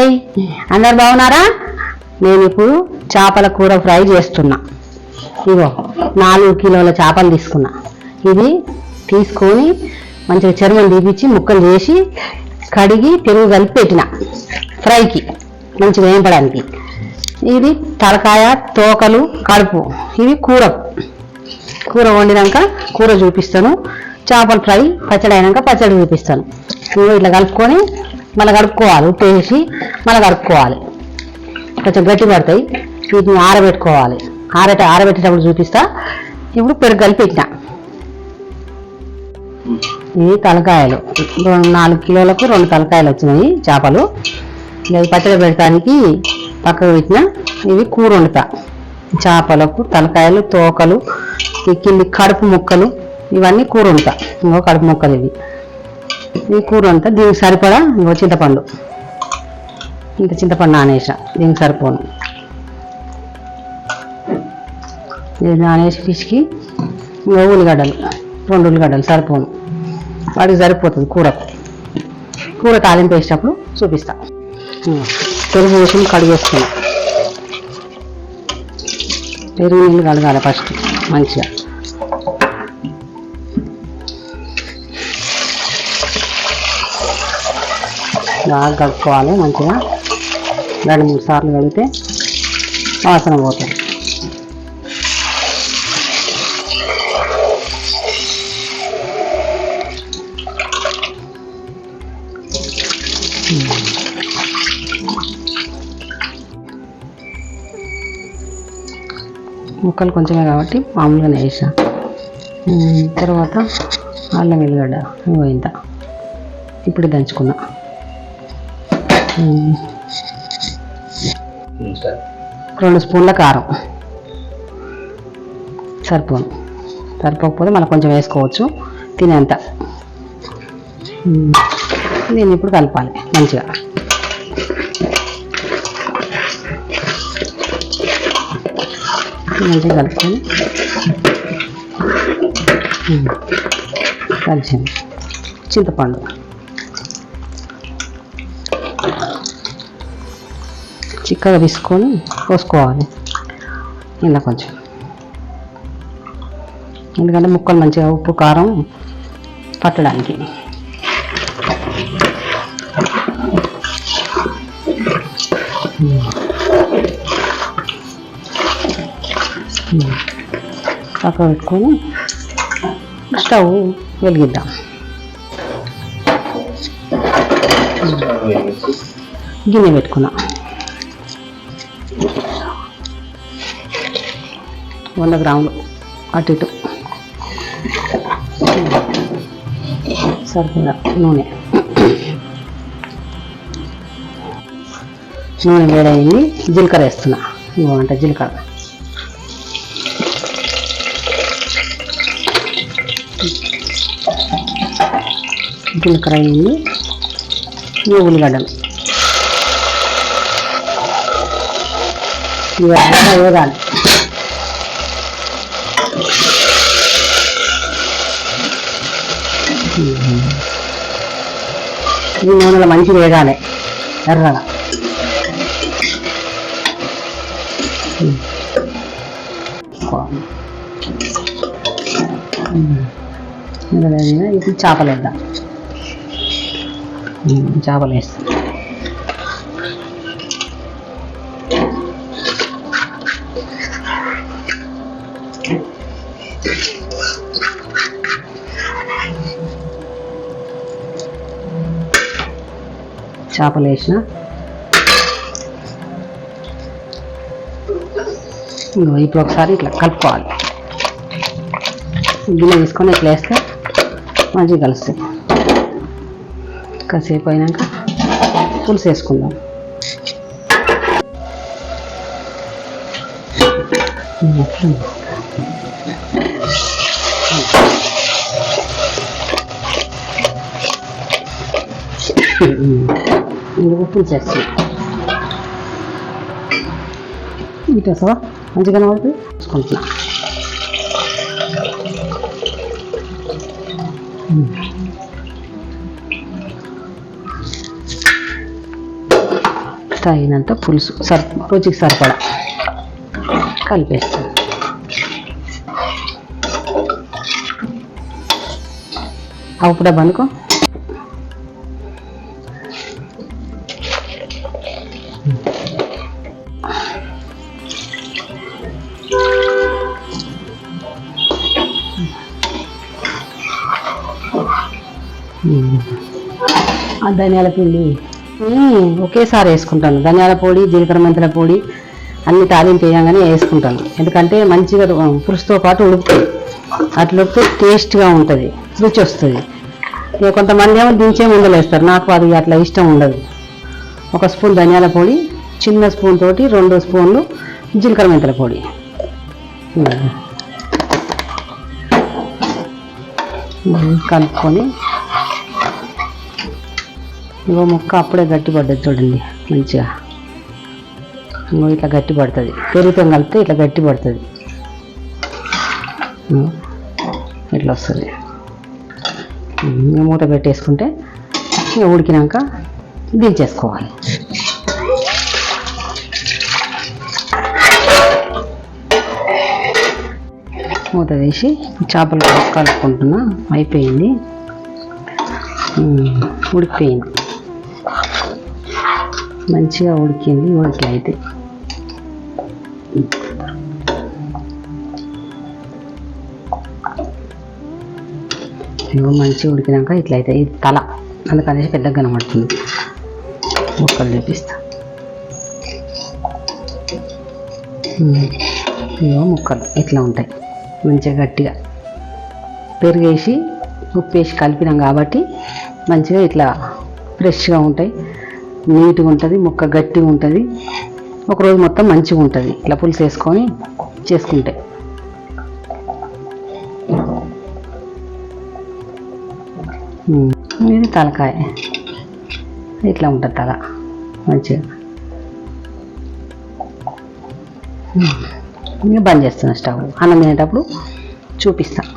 Hi అందరు బాగున్నారా? నేను ఇప్పుడు చేపల కూర ఫ్రై చేస్తున్నా. ఇగో నాలుగు కిలోల చేపలు తీసుకున్నా. ఇది తీసుకొని మంచిగా చర్మం తీపిచ్చి ముక్కలు చేసి కడిగి పెరుగు కలిపి పెట్టిన. ఫ్రైకి మంచిగా వేయపడానికి ఇది తలకాయ తోకలు కడుపు. ఇవి కూర. కూర వండినాక కూర చూపిస్తాను. చేపల ఫ్రై పచ్చడి అయినాక పచ్చడి చూపిస్తాను. ఇట్లా కలుపుకొని మళ్ళీ కడుక్కోవాలి ఉప్పు వేసి మళ్ళీ కడుక్కోవాలి. కొంచెం గట్టి పడతాయి వీటిని ఆరబెట్టుకోవాలి. ఆరబెట్ట ఆరబెట్టేటప్పుడు చూపిస్తా. ఇప్పుడు పెరుగు కలిపి పెట్టిన ఇవి తలకాయలు రెండు నాలుగు కిలోలకు రెండు తలకాయలు వచ్చినాయి చేపలు. ఇవి పచ్చడి పెట్టడానికి పక్కకు పెట్టిన ఇవి కూర వండుతా. చేపలకు తలకాయలు తోకలు ఈ కింది కడుపు ముక్కలు ఇవన్నీ కూర వండుతా. ఇంకో కడుపు ముక్కలు ఇవి. ఈ కూర అంతా దీనికి సరిపడా ఇంకో చింతపండు. ఇంత చింతపండు నానేసా దీనికి సరిపోను. ఇది నానేసి పిసికి ఇంకా ఉల్లిగడ్డలు రెండు ఉల్లిగడ్డలు సరిపోను. వాటికి సరిపోతుంది కూరకు. కూర తాలింపు వేసేటప్పుడు చూపిస్తా. పెరుగు వేసి కడిగేసుకున్నా పెరుగు నీళ్ళు కడగాలి ఫస్ట్ మంచిగా. బాగా కలుపుకోవాలి మంచిగా. రెండు మూడు సార్లు కడిగితే వాసన పోతుంది. ముక్కలు కొంచెమే కాబట్టి మామూలుగానే వేసా. తర్వాత అల్లం వెల్లిగడ్డ ఇగో ఇంత. ఇప్పుడు దంచుకున్నా. రెండు స్పూన్ల కారం. సరిపోను. సరిపోకపోతే మళ్ళీ కొంచెం వేసుకోవచ్చు. తినేంత. ఉమ్, దీన్ని ఇప్పుడు కలపాలి మంచిగా. మంచిగా కలుపుకొని. కలిసింది చింతపండు. చిక్కగా తీసుకొని పోసుకోవాలి ఇలా కొంచెం ఎందుకంటే ముక్కలు మంచిగా ఉప్పు కారం పట్టడానికి పక్క పెట్టుకొని స్టవ్ వెలిగిద్దాం గిన్నె పెట్టుకున్నాం వంద గ్రాములు అటు ఇటు. సరిపడా నూనె. నూనె వేడైంది జీలకర్ర వేస్తున్నా. ఇంకో అంట జీలకర్ర. జీలకర్ర అయింది ఈ ఉల్లిగడ్డలు. ఇవన్నీ వేగాలి. ఈ నూనెలో మంచి వేగాలి. ఎర్రగా. ఇప్పుడు చేపలు వేద్దాం చేపలు వేస్తాం చేపలు వేసిన ఇప్పుడు ఒకసారి ఇట్లా కలుపుకోవాలి. గిన్నె తీసుకొని ఇట్లా వేస్తే మంచిగా కలుస్తుంది. కాసేపు అయినాక పులుసు వేసుకుందాం. ఇందుకు ఓపెన్ వేస్తాం ఇటు వస్తావా మంచిగా కనబడుతుంది? చూసుకుంటున్నా తగినంత పులుసు. సర్ రుచికి సరిపడా. కలిపేస్తాను. అప్పుడే బనుకో ధనియాల పిండి. ఒకేసారి వేసుకుంటాను. ధనియాల పొడి జీలకర్ర మెంతుల పొడి అన్ని తాలింపు వేయంగానే వేసుకుంటాను. ఎందుకంటే మంచిగా పులుసుతో పాటు ఉడుకుతుంది అట్లా ఉడికితే టేస్ట్గా ఉంటుంది రుచి వస్తుంది. ఇక కొంతమంది ఏమో దించే ముందలు వేస్తారు. నాకు అది అట్లా ఇష్టం ఉండదు. ఒక స్పూన్ ధనియాల పొడి చిన్న స్పూన్ తోటి రెండు స్పూన్లు జీలకర్ర మెంతుల పొడి. కలుపుకొని ఇంకో ముక్క అప్పుడే గట్టి పడ్డది చూడండి మంచిగా. ఇంకో ఇట్లా గట్టి పడుతుంది. పెరుగుతో కలిపితే ఇట్లా గట్టి పడుతుంది. ఇట్లా వస్తుంది. ఇంకా మూత పెట్టేసుకుంటే ఉడికినాక దించేసుకోవాలి. మూత వేసి చేపలు కలుపుకుంటున్నా. అయిపోయింది. ఉడికిపోయింది. మంచిగా ఉడికింది. ఉడికి అయితే. ఇగో మంచిగా ఉడికినాక ఇట్లా అయితే ఇది తల అందుకనేసి పెద్దగా కనబడుతుంది. ముక్కలు చూపిస్తా. ఇవో ముక్కలు ఇట్లా ఉంటాయి. మంచిగా గట్టిగా పెరిగేసి ఉప్పు వేసి కలిపినాం కాబట్టి మంచిగా ఇట్లా ఫ్రెష్గా ఉంటాయి. నీట్గా ఉంటుంది ముక్క గట్టిగా ఉంటుంది. ఒకరోజు మొత్తం మంచిగా ఉంటుంది. ఇట్లా పులుసు వేసుకొని చేసుకుంటే. ఇది తలకాయ. ఇట్లా ఉంటుంది తల. మంచిగా. నేను బంద్ చేస్తున్నా స్టవ్. అన్నం తినేటప్పుడు చూపిస్తాను